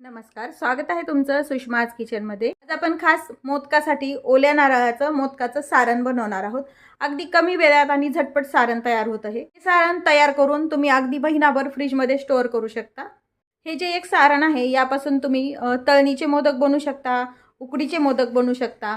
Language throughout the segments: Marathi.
नमस्कार स्वागत आहे तुमचं सुषमा आज किचनमध्ये. आज आपण खास मोदकासाठी ओल्या नारळाचं मोदकाचं सारण बनवणार आहोत. अगदी कमी वेळात आणि झटपट सारण तयार होत आहे. हे सारण तयार करून तुम्ही अगदी महिनाभर फ्रीजमध्ये स्टोअर करू शकता. हे जे एक सारण आहे यापासून तुम्ही तळणीचे मोदक बनवू शकता उकडीचे मोदक बनवू शकता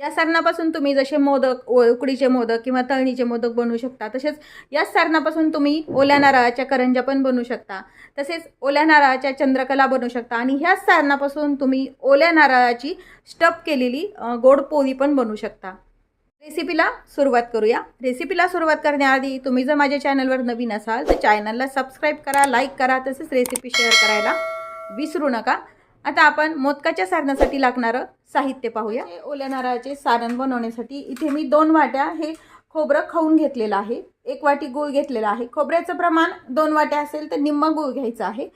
या सारणापासून तुम्ही जसे मोदक उकडीचे मोदक किंवा तळणीचे मोदक बनवू शकता तसेच याच सारणापासून तुम्ही ओल्या नारळाच्या करंज्या पण बनवू शकता तसेच ओल्या नारळाच्या चंद्रकला बनवू शकता आणि ह्याच सारणापासून तुम्ही ओल्या नारळाची स्टप केलेली गोड पोळी पण बनवू शकता. रेसिपीला सुरुवात करूया. रेसिपीला सुरुवात करण्याआधी तुम्ही जर माझ्या चॅनलवर नवीन असाल तर चॅनलला सबस्क्राईब करा लाईक करा तसेच रेसिपी शेअर करायला विसरू नका. आता आपण मोदकाच्या सारणासाठी लागणारं साहित्य पाहूया. हे ओल्या नारळाचे सारण बनवण्यासाठी इथे मी दोन वाट्या हे खोबरं खाऊन घेतलेलं आहे. एक वाटी गूळ घेतलेला आहे. खोबऱ्याचं प्रमाण दोन वाट्या असेल तर निम्मा गूळ घ्यायचा आहे.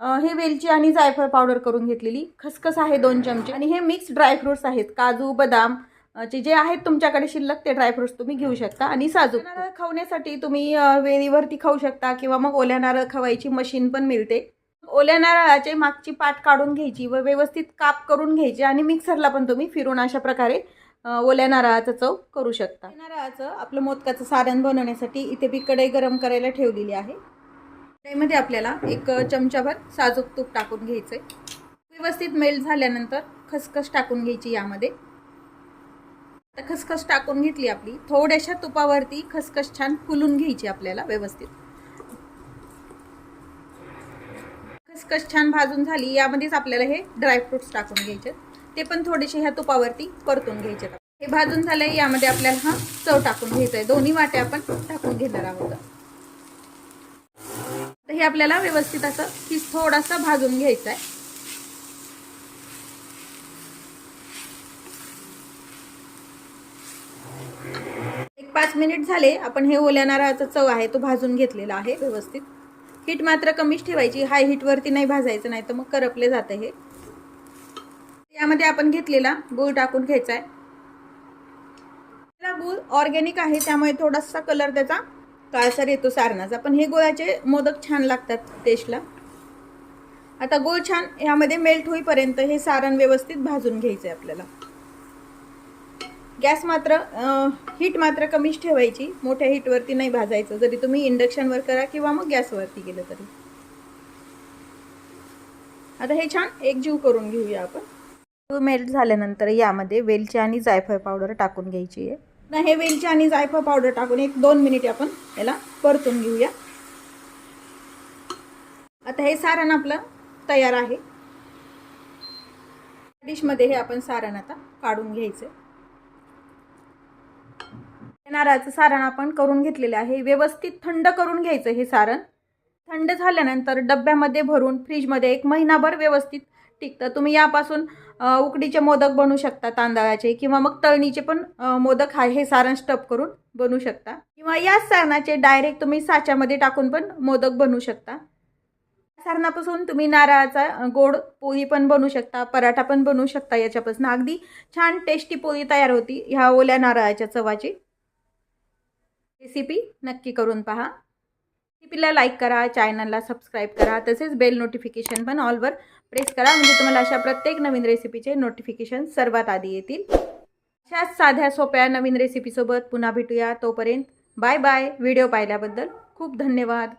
हे वेलची आणि जायफळ पावडर करून घेतलेली. खसखस आहे दोन चमचे. आणि हे मिक्स ड्रायफ्रुट्स आहेत. काजू बदाम चे जे आहेत तुमच्याकडे शिल्लक ते ड्रायफ्रुट्स तुम्ही घेऊ शकता. आणि साजूक. नारळ खावण्यासाठी तुम्ही अं, वेलीवरती खाऊ शकता किंवा मग ओल्या नारळ खवायची मशीन पण मिळते. ओल्या नारळाचे मागची पाट काढून घ्यायची व व्यवस्थित काप करून घ्यायची आणि मिक्सरला पण तुम्ही फिरून अशा प्रकारे ओल्या नारळाचं चव करू शकता. नारळाचं आपलं मोदकाचं सारण बनवण्यासाठी इथे मी कढई गरम करायला ठेवलेली आहे. कढईमध्ये आपल्याला एक चमचाभर साजूक तूप टाकून घ्यायचं आहे व्यवस्थित मेल्ट झाल्यानंतर खसखस टाकून घ्यायची यामध्ये. आता खसखस टाकून घेतली आपली थोड्याशा तुपावरती खसखस छान फुलून घ्यायची आपल्याला व्यवस्थित. खसखस छान भाजून झाली यामध्येच आपल्याला हे ड्रायफ्रुट्स टाकून घ्यायचे. ते पण थोडेसे ह्या तुपावरती परतून घ्यायचे. हे भाजून झाले यामध्ये आपल्याला हा चव टाकून घ्यायचा आहे दोन्ही वाटे आपण टाकून घेणार आहोत. तर हे आपल्याला व्यवस्थित असं किस थोडासा भाजून घ्यायचं आहे एक पाच मिनिट झाले आपण हे ओल्या नारळाचा चव आहे तो भाजून घेतलेला आहे व्यवस्थित. हीट मात्र कमीच ठेवायची. हाय हीटवरती नाही भाजायचं नाही तर मग करपले जातं हे. यामध्ये आपण घेतलेला गूळ टाकून घ्यायचा आहे गूळ ऑर्गॅनिक आहे त्यामुळे थोडासा कलर त्याचा काळसर येतो सारणाचा. पण हे गुळाचे मोदक छान लागतात टेस्टला आता गूळ छान यामध्ये मेल्ट होईपर्यंत हे सारण व्यवस्थित भाजून घ्यायचं आहे आपल्याला. गॅस मात्र हीट मात्र कमीच ठेवायची. मोठ्या हीटवरती नाही भाजायचं. जरी तुम्ही इंडक्शनवर करा किंवा मग गॅसवरती केलं तरी. आता हे छान एकजीव करून घेऊया आपण. मेल्ट झाल्यानंतर यामध्ये वेलची आणि जायफळ पावडर टाकून घ्यायची आहे. ना हे वेलची आणि जायफळ पावडर टाकून एक दोन मिनिट आपण याला परतून घेऊया. आता हे सारण आपलं तयार आहे. डिशमध्ये हे आपण सारण आता काढून घ्यायचं नारळाचं सारण आपण करून घेतलेलं आहे. व्यवस्थित थंड करून घ्यायचं हे सारण. थंड झाल्यानंतर डब्यामध्ये भरून फ्रीजमध्ये एक महिनाभर व्यवस्थित टिकतं. तुम्ही यापासून उकडीचे मोदक बनवू शकता तांदळाचे किंवा मग तळणीचे पण मोदक हा हे सारण स्टप करून बनवू शकता. किंवा याच सारणाचे डायरेक्ट तुम्ही साच्यामध्ये टाकून पण मोदक बनवू शकता. सारणापासून तुम्ही नारळाचा गोड पोळी पण बनवू शकता पराठा पण बनवू शकता याच्यापासून. अगदी छान टेस्टी पोळी तयार होती ह्या ओल्या नारळाच्या चवाची. रेसिपी नक्की करून पहा. रेसिपीला लाईक करा चॅनलला सबस्क्राईब करा तसेच बेल नोटिफिकेशन पण ऑलवर प्रेस करा. म्हणजे तुम्हाला अशा प्रत्येक नवीन रेसिपीचे नोटिफिकेशन सर्वात आधी येतील. अशाच साध्या सोप्या नवीन रेसिपीसोबत पुन्हा भेटूया. तोपर्यंत बाय बाय व्हिडिओ पाहिल्याबद्दल खूप धन्यवाद.